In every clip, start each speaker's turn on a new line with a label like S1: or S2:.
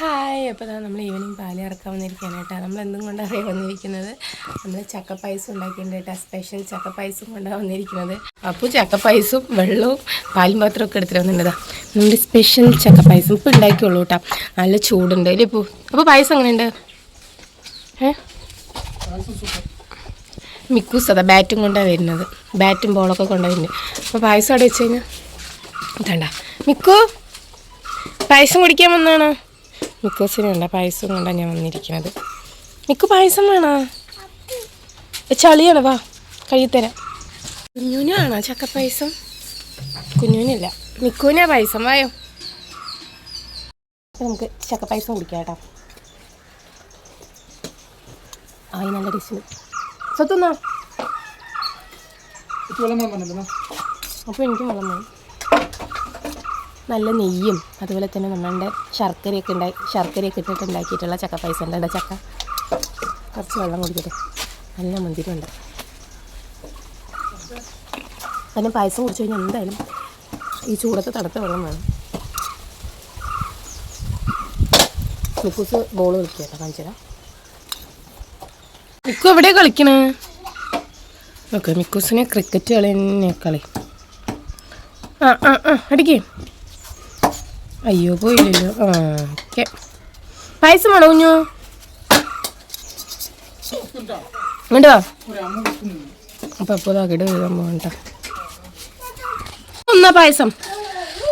S1: Hi അപ്പോൾ നമ്മൾ evening പാൽ ഇറക്കാൻ വന്നിരിക്കുകയാണ് കേട്ടോ. നമ്മൾ എന്തും കൊണ്ടാണ് വന്നിരിക്കുന്നത്? നമ്മൾ ചക്ക പായസം ഉണ്ടാക്കിയിട്ടുണ്ട് കേട്ടോ. സ്പെഷ്യൽ ചക്ക പായസം കൊണ്ടാണ് വന്നിരിക്കുന്നത്. അപ്പോൾ ചക്ക പായസവും വെള്ളവും പാലും പാത്രമൊക്കെ എടുത്തിട്ട് വന്നിട്ടുണ്ടതാ നമ്മുടെ സ്പെഷ്യൽ ചക്ക പായസം ഇപ്പോൾ ഉണ്ടാക്കിയുള്ളൂ കേട്ടോ. നല്ല ചൂടുണ്ട് അല്ലേ ഇപ്പോൾ അപ്പോൾ പായസം എങ്ങനെയുണ്ട്? ഏ? മിക്കൂസ് അതാ ബാറ്റും കൊണ്ടാണ് വരുന്നത്. ബാറ്റും ബോളൊക്കെ കൊണ്ടാണ് വരുന്നത്. അപ്പോൾ പായസം അവിടെ വെച്ച് കഴിഞ്ഞാൽ ഇതാണ്ട. മിക്കു പായസം കുടിക്കാൻ വന്നാണ് മിക്കോസിനുണ്ട് പായസം കൊണ്ടാണ് ഞാൻ വന്നിരിക്കുന്നത് നിക്ക് പായസം വേണോ? ചളിയാണ്? വാ കഴിത്തരാം കുഞ്ഞുനാണോ ചക്ക പായസം? കുഞ്ഞുനില്ല. മിക്കൂനാ പായസം വായോ. നമുക്ക് ചക്ക പായസം കുടിക്കാം കേട്ടോ. ആയി നല്ല ടേസ്റ്റ് സ്വത്തുന്നോ അപ്പോൾ എനിക്ക് വെള്ളം വേണം. നല്ല നെയ്യും അതുപോലെ തന്നെ നമ്മളുടെ ശർക്കരയൊക്കെ ഉണ്ടായി ശർക്കരയൊക്കെ ഇട്ടിട്ട് ഉണ്ടാക്കിയിട്ടുള്ള ചക്ക പൈസ ഉണ്ട് ചക്ക? കുറച്ച് വെള്ളം കുടിക്കട്ടെ. നല്ല മുന്തിരിയുണ്ട്. അതിന് പായസം കുടിച്ചു കഴിഞ്ഞാൽ എന്തായാലും ഈ ചൂടത്ത് തണുത്ത വെള്ളം വേണം. മിക്കൂസ് ബോൾ കളിക്കുക കേട്ടോ കാണിച്ചു മിക്കു എവിടെ കളിക്കണേ? ഓക്കെ മിക്കൂസിനെ ക്രിക്കറ്റ് കളി തന്നെ കളി. ആ ആ ആ അടിക്കേ. അയ്യോ പോയില്ലല്ലോ. ഓക്കെ. പായസം വേണോ കുഞ്ഞു? ഇങ്ങോട്ട് അപ്പം അപ്പോൾ പോകണ്ട ഒന്നാ പായസം.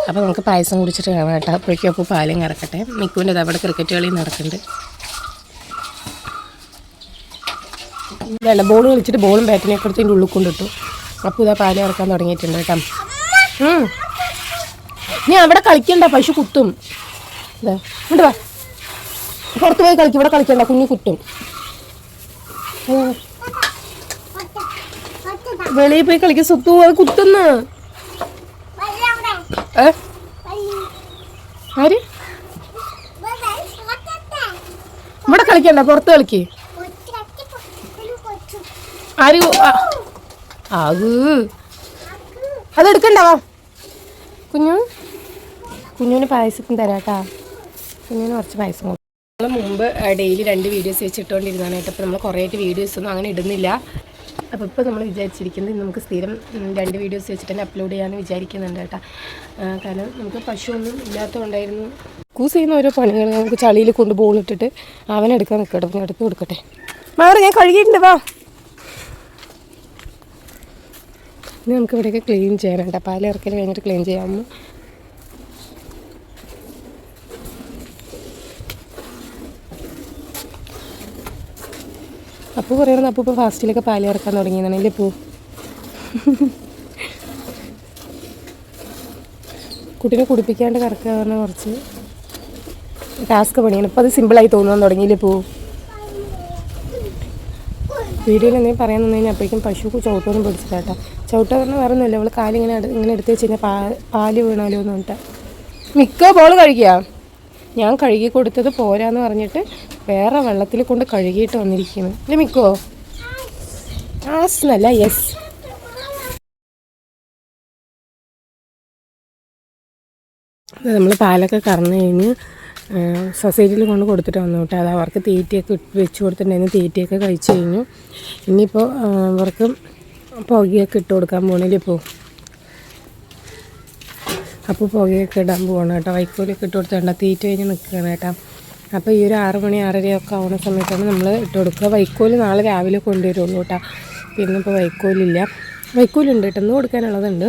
S1: അപ്പോൾ നമുക്ക് പായസം കുടിച്ചിട്ട് കാണാം കേട്ടോ. അപ്പോഴേക്കും അപ്പോൾ പാലും കറക്കട്ടെ. മിക്കുവിന്റെ അവിടെ ക്രിക്കറ്റ് കളി നടക്കുന്നുണ്ട്. വേണ്ട ബോൾ കളിച്ചിട്ട് ബോളും ബാറ്റിനെ എടുത്ത് ഉള്ളിൽ കൊണ്ടിട്ടു. അപ്പോൾ ഇതാ പാൽ ഇറക്കാൻ തുടങ്ങിയിട്ടുണ്ട് കേട്ടോ. നീ അവിടെ കളിക്കണ്ട പശു കുത്തും. ഇങ്ങോട്ട് വാ. പുറത്ത് പോയി കളിക്കും ഇവിടെ കളിക്കണ്ട കുഞ്ഞു കുത്തും. വെളിയിൽ പോയി കളിക്കും സുത്തു അത് കുത്തുന്നു. ആര്? ഇവിടെ കളിക്കണ്ട പുറത്ത് കളിക്ക്. ആര്? അത് അതെടുക്കണ്ടാവാ കുഞ്ഞു. കുഞ്ഞുവിന് പായസത്തിന് തരാം കേട്ടോ. കുഞ്ഞിന് കുറച്ച് പായസം കൊടുക്കും നമ്മൾ മുമ്പ് ഡെയിലി രണ്ട് വീഡിയോസ് വെച്ചിട്ടുകൊണ്ടിരുന്നതാണ് കേട്ടോ. അപ്പോൾ നമ്മൾ കുറേ ആയിട്ട് വീഡിയോസ് ഒന്നും അങ്ങനെ ഇടുന്നില്ല. അപ്പോൾ ഇപ്പോൾ നമ്മൾ വിചാരിച്ചിരിക്കുന്നത് നമുക്ക് സ്ഥിരം രണ്ട് വീഡിയോസ് വെച്ചിട്ട് തന്നെ അപ്ലോഡ് ചെയ്യാമെന്ന് വിചാരിക്കുന്നുണ്ട് കേട്ടോ. കാരണം നമുക്ക് പശുവൊന്നും ഇല്ലാത്തതുകൊണ്ടായിരുന്നു കൂസ് ചെയ്യുന്ന ഓരോ പണികൾ നമുക്ക് ചളിയിൽ കൊണ്ട് ബോളിട്ടിട്ട് അവനെടുക്കാൻ നിൽക്കട്ടെ എടുത്ത് കൊടുക്കട്ടെ. മാറി ഞാൻ കഴുകിയിട്ടുണ്ട് വാ. ഇനി നമുക്ക് ഇവിടെയൊക്കെ ക്ലീൻ ചെയ്യാനുണ്ട് പാലിറക്കൽ കഴിഞ്ഞിട്ട് ക്ലീൻ ചെയ്യാമോ അപ്പു പറയണം അപ്പു ഇപ്പോൾ ഫാസ്റ്റിലൊക്കെ പാൽ ഇറക്കാൻ തുടങ്ങിയതാണ് അല്ലേ പൂ? കുട്ടീനെ കുടിപ്പിക്കാണ്ട് കറക്കുക പറഞ്ഞാൽ കുറച്ച് ടാസ്ക് പണിയാണ്. ഇപ്പോൾ അത് സിമ്പിളായി തോന്നാൻ തുടങ്ങിയില്ലേ പൂ? വീഡിയോയിൽ എന്തെങ്കിലും പറയാൻ നിന്ന് കഴിഞ്ഞാൽ അപ്പോഴേക്കും പശു ചവിട്ടൊന്നും കേട്ടോ ചവിട്ട പറഞ്ഞാൽ വേറെ ഒന്നുമില്ല അവൾ കാലിങ്ങനെ ഇങ്ങനെ എടുത്ത് വെച്ച് കഴിഞ്ഞാൽ പാൽ വീണാലോ എന്ന് പറഞ്ഞിട്ട്. മിക്ക ബോൾ കഴിക്കുക ഞാൻ കഴുകി കൊടുത്തത് പോരാന്ന് പറഞ്ഞിട്ട് വേറെ വെള്ളത്തിൽ കൊണ്ട് കഴുകിയിട്ട് വന്നിരിക്കുന്നു. അല്ലേ മിക്കോ? ആസ് യെസ്. നമ്മൾ പാലൊക്കെ കറന്ന് കഴിഞ്ഞ് സൊസൈറ്റിയിൽ കൊണ്ട് കൊടുത്തിട്ട് വന്നു കേട്ടോ. അത് അവർക്ക് തീറ്റയൊക്കെ വെച്ച് കൊടുത്തിട്ടുണ്ടായിരുന്നു. തീറ്റയൊക്കെ കഴിച്ചു കഴിഞ്ഞു. ഇനിയിപ്പോൾ അവർക്ക് പുകയൊക്കെ ഇട്ട് കൊടുക്കാൻ പോകണില്ലേ ഇപ്പോൾ അപ്പോൾ പുകയൊക്കെ ഇടാൻ പോകണം കേട്ടോ. വൈക്കോലൊക്കെ ഇട്ട് കൊടുത്തേണ്ട തീറ്റ കഴിഞ്ഞ് നിൽക്കുകയാണ് കേട്ടോ. അപ്പോൾ ഈ ഒരു ആറ് മണി ആറരയൊക്കെ ആവുന്ന സമയത്താണ് നമ്മൾ ഇട്ട് കൊടുക്കുക. വൈക്കോൽ നാളെ രാവിലെ കൊണ്ടുവരുള്ളൂ കേട്ടോ. പിന്നെ ഇപ്പോൾ വൈക്കോലില്ല. വൈക്കോലുണ്ട് കേട്ടോ. ഇന്ന് കൊടുക്കാനുള്ളതുണ്ട്.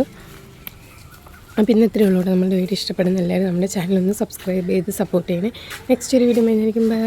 S1: പിന്നെ ഇത്രയേ ഉള്ളൂ നമ്മുടെ വീഡിയോ ഇഷ്ടപ്പെടുന്ന എല്ലാവരും നമ്മുടെ ചാനലൊന്ന് സബ്സ്ക്രൈബ് ചെയ്ത് സപ്പോർട്ട് ചെയ്യണേ. നെക്സ്റ്റ് ഒരു വീഡിയോ കഴിഞ്ഞായിരിക്കും ബൈ